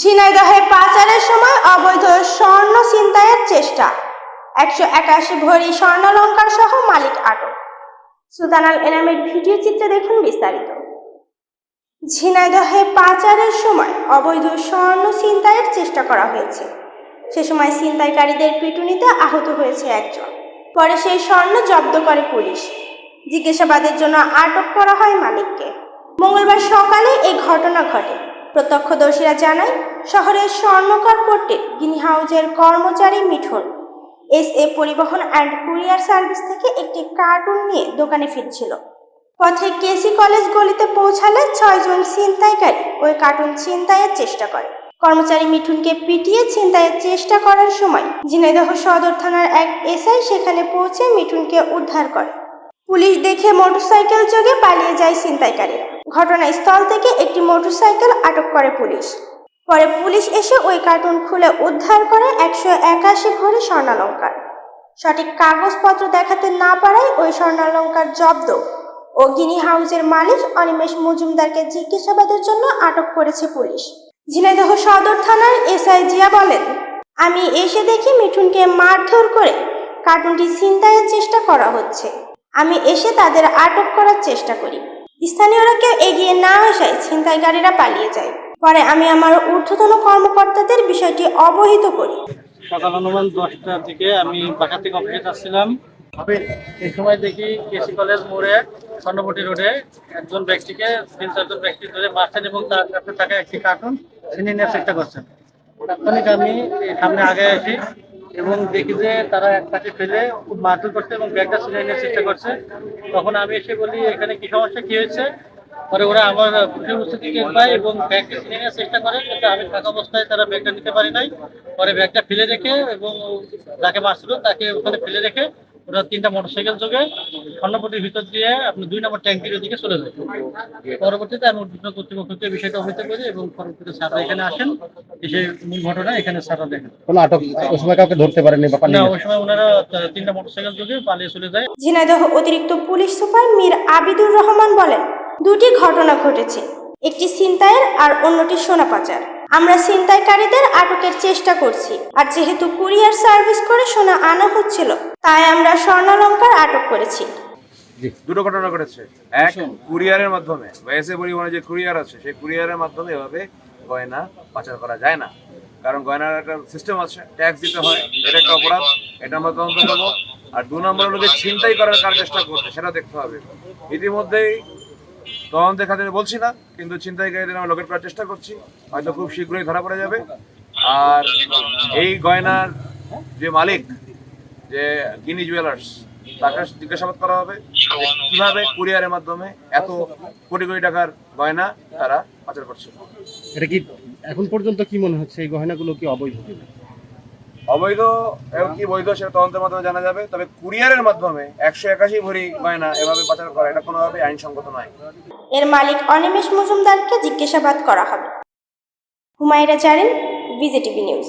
ঝিনাইদহে পাচারের সময় অবৈধ স্বর্ণ ছিনতাইয়ের চেষ্টা। একশো একাশি ভরি স্বর্ণালঙ্কার সহ মালিক আটক। সুলতানাল এনামের ভিডিও চিত্রে দেখুন বিস্তারিত। ঝিনাইদহে পাচারের সময় অবৈধ স্বর্ণ ছিনতাইয়ের চেষ্টা করা হয়েছে। সে সময় ছিনতাইকারীদের পিটুনিতে আহত হয়েছে একজন। পরে সেই স্বর্ণ জব্দ করে পুলিশ। জিজ্ঞাসাবাদের জন্য আটক করা হয় মালিককে। মঙ্গলবার সকালে এই ঘটনা ঘটে। প্রত্যক্ষদর্শীরা জানায়, শহরের স্বর্ণকার পট্টির গিনি হাউজের কর্মচারী মিঠুন। এস এ পরিবহন অ্যান্ড কুরিয়ার সার্ভিস থেকে একটি কার্টুন নিয়ে দোকানে ফিরছিল। পথে কেসি কলেজ গলিতে পৌঁছালে ছয়জন ছিনতাইকারী ওই কার্টুন ছিনতাইয়ের চেষ্টা করে। কর্মচারী মিঠুনকে পিটিয়ে ছিনতাইয়ের চেষ্টা করার সময় ঝিনাইদহ সদর থানার এক এসআই সেখানে পৌঁছে মিঠুনকে উদ্ধার করে। পুলিশ দেখে মোটরসাইকেল যোগে পালিয়ে যায় ছিনতাইকারীরা। ঘটনাস্থল থেকে একটি মোটরসাইকেল আটক করে পুলিশ। পরে পুলিশ এসে ওই কার্টুন খুলে উদ্ধার করে একশো একাশি ভরি স্বর্ণালঙ্কার। সঠিক কাগজপত্র দেখাতে না পারায় ওই স্বর্ণালঙ্কার জব্দ। ও গিনি হাউসের মালিক অনিমেষ মজুমদারকে জিজ্ঞাসাবাদের জন্য আটক করেছে পুলিশ। ঝিনাইদহ সদর থানার এসআই জিয়া বলেন, আমি এসে দেখি মিঠুনকে মারধর করে কার্টুনটি ছিনতাইয়ের চেষ্টা করা হচ্ছে। আমি এসে তাদের আটক করার চেষ্টা করি। স্থানীয়রা কেউ এগিয়ে না আসায় ছিনতাইকারীরা পালিয়ে যায়। পরে আমি আমার ঊর্ধ্বতন কর্মকর্তাদের বিষয়টি অবহিত করি। সকাল অনুমান দশটার দিকে আমি বাসা থেকে অফিসে যাচ্ছিলাম এই সময় দেখি কেসি কলেজ মোড়ে স্বর্ণপটি রোডে একজন ব্যক্তিকে, তিন চারজন ব্যক্তি ধরে মারছেন এবং তার কাছে থাকা একটি কার্টুন ছিনিয়ে নেওয়ার চেষ্টা করছেন। তাৎক্ষণিক আমি সামনে আগে আসি। এবং দেখি যে তারা একটাকে ফেলে মারধর করছে এবং ব্যাগটা ছিনিয়ে নেওয়ার চেষ্টা করছে। তখন আমি এসে বলি, এখানে কি সমস্যা? কি হয়েছে? পরে ওরা আমার পুলিশের উপস্থিতি টের পায় এবং ব্যাগটা ছিনিয়ে নেওয়ার চেষ্টা করে, কিন্তু আমি থাকা অবস্থায় তারা ব্যাগটা নিতে পারি নাই। পরে ব্যাগটা ফেলে রেখে এবং যাকে মারছিল তাকে ওখানে ফেলে রেখে ওরা তিনটা মোটরসাইকেল যোগে স্বর্ণপটির ভিতর দিয়ে আপনি দুই নম্বর ট্যাঙ্কির দিকে চলে যায়। পরবর্তীতে আমি উদ্বোধন কর্তৃপক্ষকে বিষয়টা অবহিত করি এবং পরবর্তীতে স্যাররা এখানে আসেন এসে মূল ঘটনা এখানে স্যাররা দেখেন। কোনো আটক ওই সময় কাউকে ধরতে পারেনি বা না ওই সময় ওনারা তিনটা মোটরসাইকেল যোগে পালিয়ে চলে যায়। ঝিনাইদহ অতিরিক্ত পুলিশ সুপার মীর আবিদুর রহমান বলেন দুটি ঘটনা ঘটেছে একটি ছিনতাইয়ের আর অন্যটি সোনা পাচার আমরা ছিনতাইকারীদের আটকের চেষ্টা করছি আর যেহেতু কুরিয়ার সার্ভিস করে সোনা আনা হচ্ছিল তাই আমরা স্বর্ণালঙ্কার আটক করেছি। দুটো ঘটনা ঘটেছে। এক কুরিয়ারের মাধ্যমে বা এসে পরিবহনে যে কুরিয়ার আছে সেই কুরিয়ারের মাধ্যমে এভাবে গয়না পাচার করা যায় না। কারণ গয়নার একটা সিস্টেম আছে ট্যাক্স দিতে হয় এটা একটা অপরাধ এটা আমরা তদন্ত করব আর দু নম্বর হলো যে ছিনতাই করার কার চেষ্টা করছে সেটা দেখতে হবে। ইতিমধ্যেই তদন্ত খাতে বলছি না কিন্তু ছিনতাইকারীদের আমরা লোকেট করার চেষ্টা করছি হয়তো খুব শীঘ্রই ধরা পড়ে যাবে। আর এই গয়নার যে মালিক যে গিনি জুয়েলার্স তাকে জিজ্ঞাসাবাদ করা হবে কীভাবে কুরিয়ারের মাধ্যমে এত কোটি কোটি টাকার গয়না তারা পাচার করছে। এটা কি এখন পর্যন্ত কি মনে হচ্ছে? এই গহনাগুলো কি অবৈধ? অবৈধ এবং কি বৈধ সেটা তদন্তের মাধ্যমে জানা যাবে। তবে কুরিয়ারের মাধ্যমে একশো একাশি ভরি গয়না এভাবে পাচার করা এটা কোনোভাবে আইনসঙ্গত নয়। এর মালিক অনিমেষ মজুমদারকে জিজ্ঞাসাবাদ করা হবে। হুমায়রা জারিন ভিজেটিভি নিউজ।